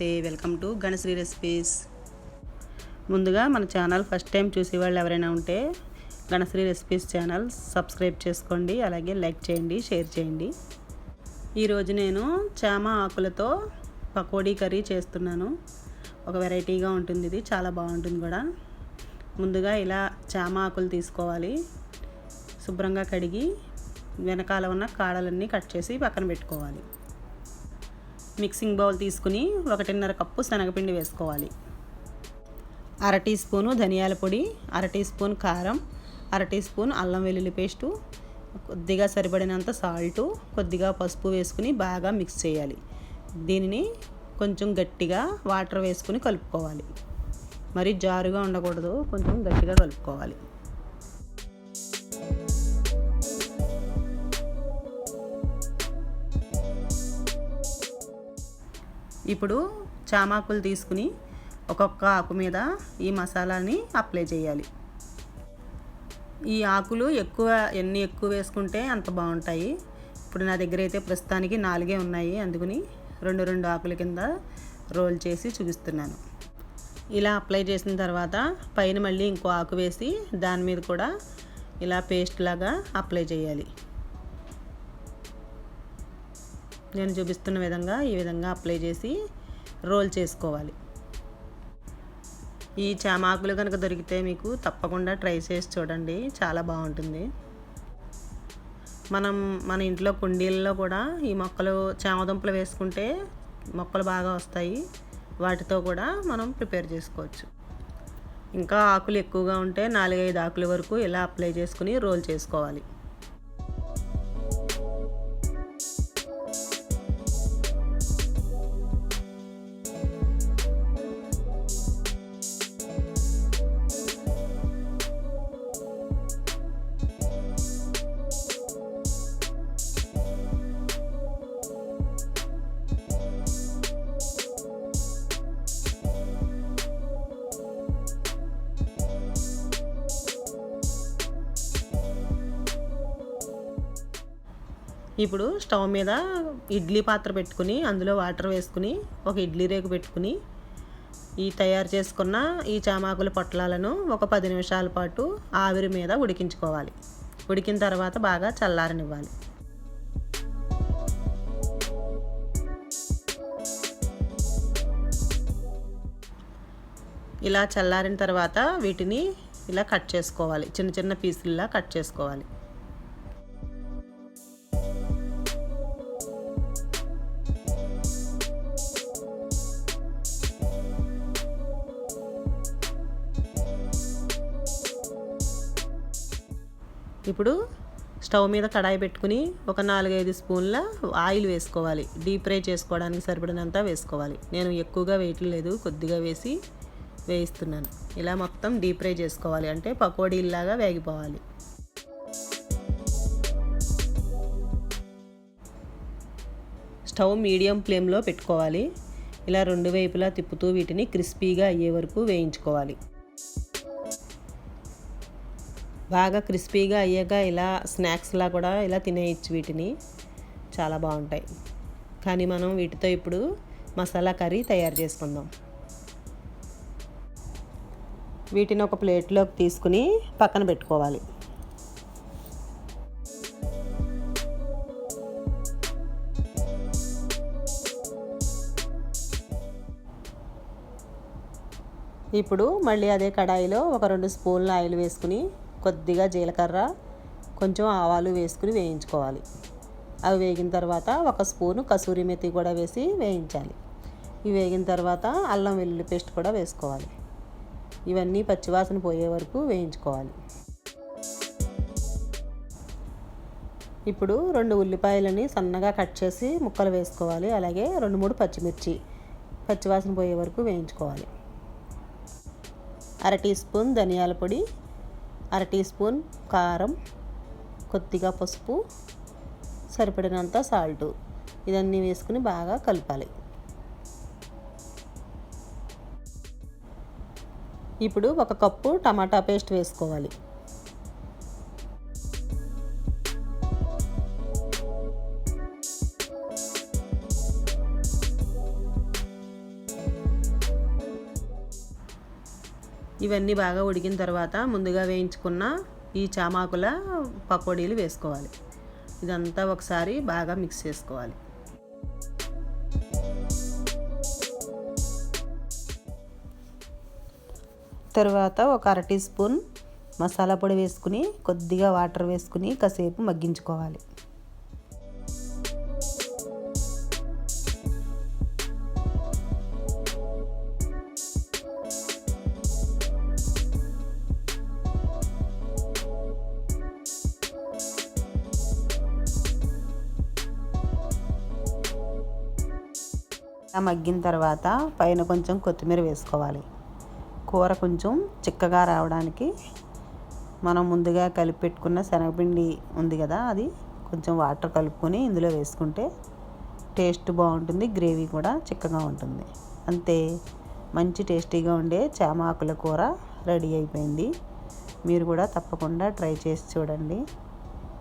నమస్తే welcome to Ganasri recipes. ముందుగా మన ఛానల్ ఫస్ట్ టైం చూసేవాళ్ళు ఎవరైనా ఉంటే గణశ్రీ రెసిపీస్ ఛానల్ సబ్స్క్రైబ్ చేసుకోండి అలాగే లైక్ చేయండి షేర్ చేయండి. ఈరోజు నేను చామ ఆకులతో పకోడీ కర్రీ చేస్తున్నాను. ఒక వెరైటీగా ఉంటుంది ఇది చాలా బాగుంటుంది కూడా. ముందుగా ఇలా చామ ఆకులు తీసుకోవాలి. శుభ్రంగా కడిగి వెనకాల ఉన్న కాడలన్నీ కట్ చేసి పక్కన పెట్టుకోవాలి. మిక్సింగ్ బౌల్ తీసుకుని ఒకటిన్నర కప్పు శనగపిండి వేసుకోవాలి. అర టీ స్పూను ధనియాల పొడి అర టీ స్పూన్ కారం అర టీ స్పూన్ అల్లం వెల్లుల్లి పేస్టు కొద్దిగా సరిపడినంత సాల్టు కొద్దిగా పసుపు వేసుకుని బాగా మిక్స్ చేయాలి. దీనిని కొంచెం గట్టిగా వాటర్ వేసుకుని కలుపుకోవాలి. మరి జారుగా ఉండకూడదు కొంచెం గట్టిగా కలుపుకోవాలి. ఇప్పుడు చామాకులు తీసుకుని ఒక్కొక్క ఆకు మీద ఈ మసాలాని అప్లై చేయాలి. ఈ ఆకులు ఎక్కువ ఎన్ని ఎక్కువ వేసుకుంటే అంత బాగుంటాయి. ఇప్పుడు నా దగ్గర అయితే ప్రస్తుతానికి నాలుగే ఉన్నాయి. అందుకని రెండు రెండు ఆకుల కింద రోల్ చేసి చూపిస్తున్నాను. ఇలా అప్లై చేసిన తర్వాత పైన మళ్ళీ ఇంకో ఆకు వేసి దాని మీద కూడా ఇలా పేస్ట్ లాగా అప్లై చేయాలి. నేను చూపిస్తున్న విధంగా ఈ విధంగా అప్లై చేసి రోల్ చేసుకోవాలి. ఈ చామాకులు కనుక దొరికితే మీకు తప్పకుండా ట్రై చేసి చూడండి. చాలా బాగుంటుంది. మనం మన ఇంట్లో కుండీల్లో కూడా ఈ మొక్కలు చామదుంపలు వేసుకుంటే మొక్కలు బాగా వస్తాయి. వాటితో కూడా మనం ప్రిపేర్ చేసుకోవచ్చు. ఇంకా ఆకులు ఎక్కువగా ఉంటే నాలుగైదు ఆకుల వరకు ఇలా అప్లై చేసుకుని రోల్ చేసుకోవాలి. ఇప్పుడు స్టవ్ మీద ఇడ్లీ పాత్ర పెట్టుకుని అందులో వాటర్ వేసుకుని ఒక ఇడ్లీ రేకు పెట్టుకుని ఈ తయారు చేసుకున్న ఈ చామాకుల పొట్లాలను ఒక పది నిమిషాల పాటు ఆవిరి మీద ఉడికించుకోవాలి. ఉడికిన తర్వాత బాగా చల్లారనివ్వాలి. ఇలా చల్లారిన తర్వాత వీటిని ఇలా కట్ చేసుకోవాలి. చిన్న చిన్న పీసుల్లా కట్ చేసుకోవాలి. ఇప్పుడు స్టవ్ మీద కడాయి పెట్టుకుని ఒక నాలుగైదు స్పూన్ల ఆయిల్ వేసుకోవాలి. డీప్ ఫ్రై చేసుకోవడానికి సరిపడినంత వేసుకోవాలి. నేను ఎక్కువగా వేయట్లేదు కొద్దిగా వేసి వేయిస్తున్నాను. ఇలా మొత్తం డీప్ ఫ్రై చేసుకోవాలి. అంటే పకోడీలాగా వేగిపోవాలి. స్టవ్ మీడియం ఫ్లేమ్లో పెట్టుకోవాలి. ఇలా రెండు వైపులా తిప్పుతూ వీటిని క్రిస్పీగా అయ్యే వరకు వేయించుకోవాలి. బాగా క్రిస్పీగా అయ్యాక ఇలా స్నాక్స్లా కూడా ఇలా తినేయచ్చు వీటిని. చాలా బాగుంటాయి. కానీ మనం వీటితో ఇప్పుడు మసాలా కర్రీ తయారు చేసుకుందాం. వీటిని ఒక ప్లేట్లోకి తీసుకుని పక్కన పెట్టుకోవాలి. ఇప్పుడు మళ్ళీ అదే కడాయిలో ఒక రెండు స్పూన్ల ఆయిల్ వేసుకుని కొద్దిగా జీలకర్ర కొంచెం ఆవాలు వేసుకుని వేయించుకోవాలి. అవి వేగిన తర్వాత ఒక స్పూను కసూరి మెతి కూడా వేసి వేయించాలి. ఇవి వేగిన తర్వాత అల్లం వెల్లుల్లి పేస్ట్ కూడా వేసుకోవాలి. ఇవన్నీ పచ్చివాసన పోయే వరకు వేయించుకోవాలి. ఇప్పుడు రెండు ఉల్లిపాయలని సన్నగా కట్ చేసి ముక్కలు వేసుకోవాలి. అలాగే రెండు మూడు పచ్చిమిర్చి పచ్చివాసన పోయే వరకు వేయించుకోవాలి. అర టీ స్పూన్ ధనియాల పొడి అర టీ స్పూన్ కారం కొద్దిగా పసుపు సరిపడినంత సాల్టు. ఇదన్నీ వేసుకుని బాగా కలపాలి. ఇప్పుడు ఒక కప్పు టమాటా పేస్ట్ వేసుకోవాలి. ఇవన్నీ బాగా ఉడికిన తర్వాత ముందుగా వేయించుకున్న ఈ చామాకుల పకోడీలు వేసుకోవాలి. ఇదంతా ఒకసారి బాగా మిక్స్ చేసుకోవాలి. తర్వాత ఒక అర టీ స్పూన్ మసాలా పొడి వేసుకుని కొద్దిగా వాటర్ వేసుకుని కాసేపు మగ్గించుకోవాలి. మగ్గిన తర్వాత పైన కొంచెం కొత్తిమీర వేసుకోవాలి. కూర కొంచెం చిక్కగా రావడానికి మనం ముందుగా కలిపి పెట్టుకున్న శనగపిండి ఉంది కదా అది కొంచెం వాటర్ కలుపుకొని ఇందులో వేసుకుంటే టేస్ట్ బాగుంటుంది గ్రేవీ కూడా చిక్కగా ఉంటుంది. అంతే మంచి టేస్టీగా ఉండే చామాకుల కూర రెడీ అయిపోయింది. మీరు కూడా తప్పకుండా ట్రై చేసి చూడండి.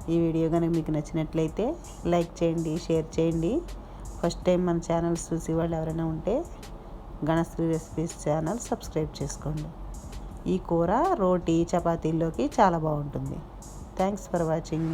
ఈ వీడియో కనుక మీకు నచ్చినట్లయితే లైక్ చేయండి షేర్ చేయండి. ఫస్ట్ టైం మన ఛానల్స్ చూసి వాళ్ళు ఎవరైనా ఉంటే గణశ్రీ రెసిపీస్ ఛానల్ సబ్స్క్రైబ్ చేసుకోండి. ఈ కూర రోటీ చపాతీల్లోకి చాలా బాగుంటుంది. Thanks for watching